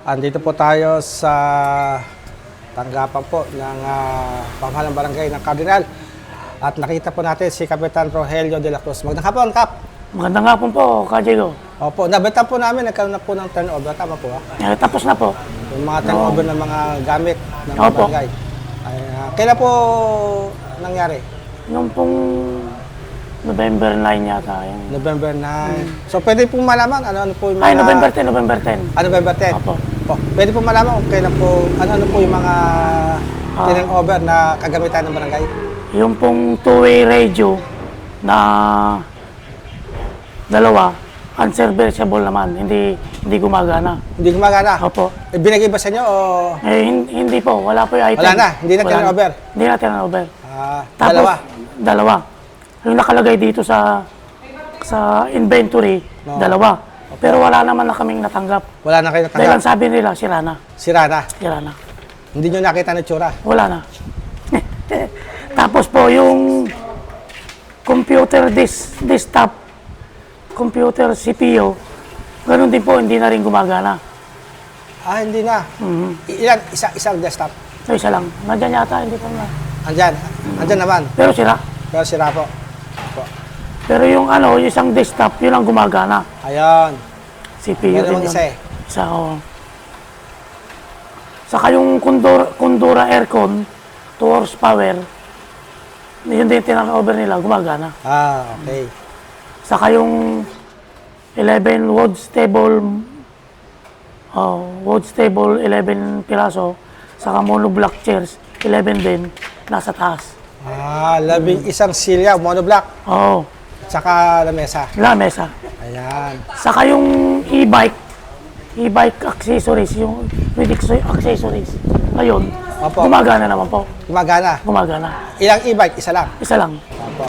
Andito po tayo sa tanggapan po ng uh, pamahalang barangay ng Cardinal. At nakita po natin si Kapitan Rogelio de la Cruz. Magandang hapon, Kap. Magandang hapon po, Kajigo. Opo, nabitan po namin, nagkaroon na po ng turnover. Tama po, ah? Eh, tapos na po. Yung mga turnover ng mga gamit ng mga Opo. barangay. Ay, ah, kailan po nangyari? Nung pong November 9 yata. Yung... November 9. So, pwede po malaman ano-ano po yung mga... Ay, November 10, November 10. Ah, November 10. Opo. Po. Pwede po malaman kung kailan po, ano-ano po yung mga Ah. turnover na kagamitan ng barangay? Yung pong two-way radio na dalawa, unserviceable naman. Hindi hindi gumagana. Hindi gumagana. Opo. Eh, binigay ba sa inyo o Eh, hin- hindi po. Wala po yung item. Wala na, hindi na Wala turnover? Hindi na turnover. ah, Tapos, dalawa? Dalawa. Yung nakalagay dito sa sa inventory, dalawa. Pero wala naman na kaming natanggap. Wala na kayo Dahil ang natanggap? sabi nila, sira na. Sira na. Sira na. Hindi nyo nakita ng tsura. Wala na. Tapos po yung computer dis desktop, computer CPU, ganun din po, hindi na rin gumagana. Ah, hindi na. Mhm. I- Ilan? Isa, isang desktop. So isa lang. Nandyan yata, hindi pa na. Andyan. Andyan naman. Pero sira. Pero sira po. po. Pero yung ano, yung isang desktop, yun ang gumagana. Ayun. CPU Yan din yun. isa eh. Isa, oo. Saka yung Kundura, Kundura Aircon, 2 horsepower, yun din tinaka-over nila, gumagana. Ah, okay. Saka yung 11 wood stable, oh, wood stable 11 piraso, saka monoblock chairs, 11 din, nasa taas. Ah, labing isang silya, monoblock. Oo, oh, Tsaka lamesa. lamesa. Ayan. Saka yung e-bike, e-bike accessories, yung acce- accessories. Ayun, Opo. gumagana naman po. Gumagana. Gumagana. Ilang e-bike? Isa lang. Isa lang. Opo.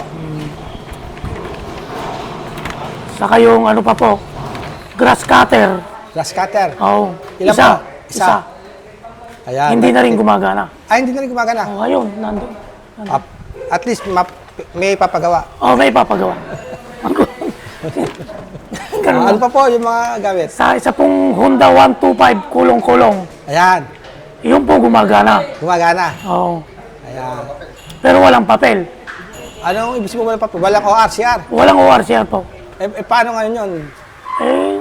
Saka yung ano pa po, grass cutter. Glass cutter. Oo, Ilan isa. po? Isa. Isa. Ayan. Hindi na rin gumagana. Ah, hindi na rin gumagana. Oh, ayun, nandun. Ah, at least map- may papagawa. Oh, may papagawa. Ganun ano pa po yung mga gamit? Sa isa pong Honda 125 kulong-kulong, Ayan. yun po gumagana. Gumagana. Oo. Ayan. Pero walang papel. Anong ibig sabihin mo walang papel? Walang ORCR. Walang ORCR po. Eh, eh, paano ngayon yun? Eh,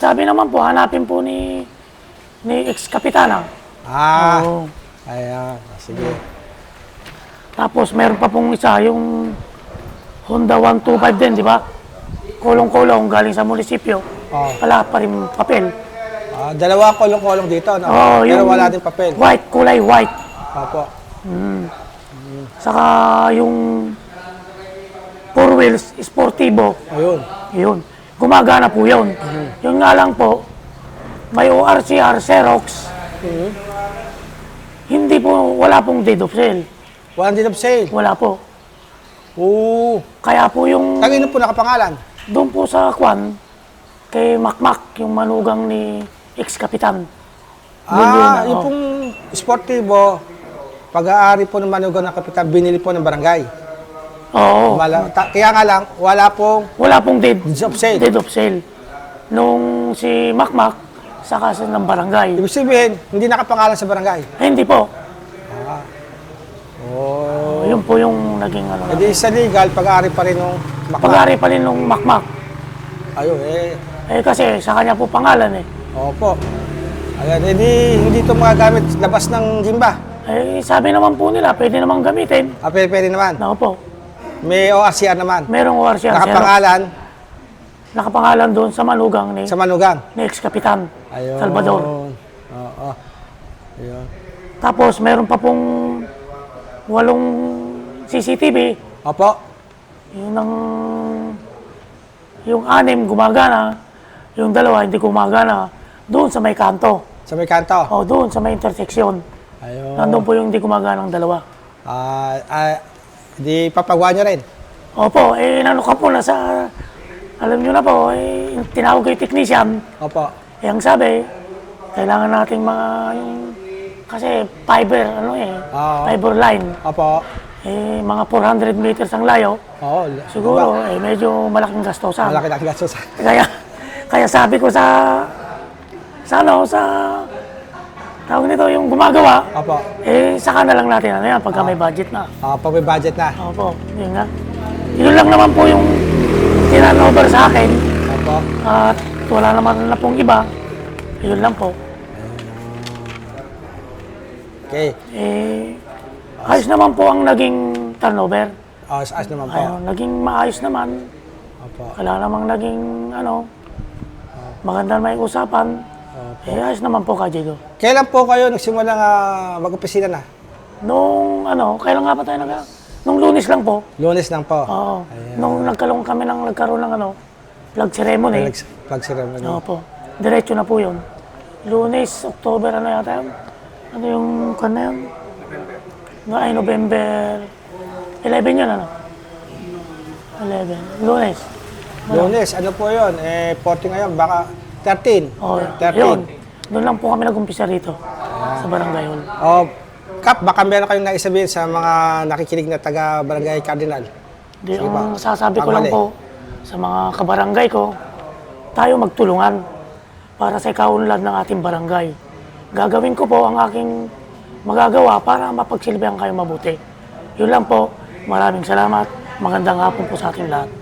sabi naman po, hanapin po ni ni ex-kapitana. Ah. Oo. Ayan. Sige. Tapos meron pa pong isa, yung Honda 125 din, di ba? Kulong-kulong galing sa munisipyo. Oh. Wala pa rin papel. Ah, dalawa kolong-kolong dito, no? Oo, Pero wala din papel. White, kulay white. Opo. Saka yung four wheels, sportivo. Ayun. Yun. Gumagana po yun. Yun nga lang po, may ORCR Xerox. Hindi po, wala pong deed of sale. Walang din of sale. Wala po. Oo. Kaya po yung Kanino po nakapangalan? Doon po sa Kwan, kay Makmak, yung manugang ni ex-kapitan. Yun yun, Ah, yung pong sportivo, pag-aari po ng manugang ng kapitan, binili po ng barangay. Oo. Mala- ta- kaya nga lang, wala pong Wala pong deed. deeds of sale. Deed of sale. Nung si Makmak, saka sa ng barangay. Ibig sabihin, hindi nakapangalan sa barangay. Eh, hindi po. Oh. Yun po yung naging ano. E di sa legal, pag-aari pa rin ng. Pag-ari pa rin nung Makmak. Ayun, eh. Eh kasi sa kanya po pangalan eh. Opo. Ayan, edi hindi ito mga gamit labas ng gimba. Eh sabi naman po nila, pwede namang gamitin. Ah, pwede, pwede naman. Nako po, May ORCR naman. merong ORCR Xerox. Nakapangalan Nakapangalan doon sa manugang ni, sa manugang. ni ex-kapitan Ayun. Salvador. Oo. Ayun. Tapos meron pa pong walong CCTV. Opo. Yung ang yung anim gumagana, yung dalawa hindi gumagana. Doon sa may kanto. Sa may kanto. O doon sa may intersection. Ayun. Nandun po yung hindi gumagana ng dalawa. Ah, ah, di papagawa nyo rin. Opo, eh nano ka po na sa, alam nyo na po, eh, tinawag kay technician. Opo. Eh, ang sabi, kailangan nating mga, yung, kasi fiber, ano eh, Oo. fiber line. Opo. Eh, mga 400 meters ang layo. Oo. Siguro, eh, medyo malaking gastosan. Malaki na. Kaya, kaya sabi ko sa, sa ano, sa, tawag nito, yung gumagawa, Opo. eh, saka na lang natin, ano yan, pagka may budget na. Ah, pag may budget na. Opo, yun nga. Yun lang naman po yung tinanover sa akin. Opo. At wala naman na pong iba. Yun lang po. Okay. Eh, ayos naman po ang naging turnover. Oh, as naman po. Ayun, naging maayos naman. Opo. Wala namang naging, ano, maganda may usapan. Eh, ayos naman po ka, Diego. Kailan po kayo nagsimula nga mag-opisina na? Nung, ano, kailan nga pa tayo nag Nung lunes lang po. Lunes lang po. Oo. Nung nagkalong kami ng, nagkaroon ng, ano, flag ceremony. Flag, flag ceremony. Oo po. Diretso na po yun. Lunes, October, ano yata yun? Ano yung, kan na yun? No, ay, November 11 yun, ano? 11. Lunes. Lunes, ano po yun? Eh, 40 ngayon, baka 13. Oh, 13. yun. Doon lang po kami nag-umpisa rito. Sa barangay hall. Oh, Kap, baka meron kayong naisabihin sa mga nakikinig na taga Barangay Cardinal. Di, Sige ang ba? sasabi ko lang po sa mga kabarangay ko, tayo magtulungan para sa ikaunlad ng ating barangay. Gagawin ko po ang aking magagawa para mapagsilbihan kayo mabuti. Yun lang po. Maraming salamat. Magandang hapon po sa ating lahat.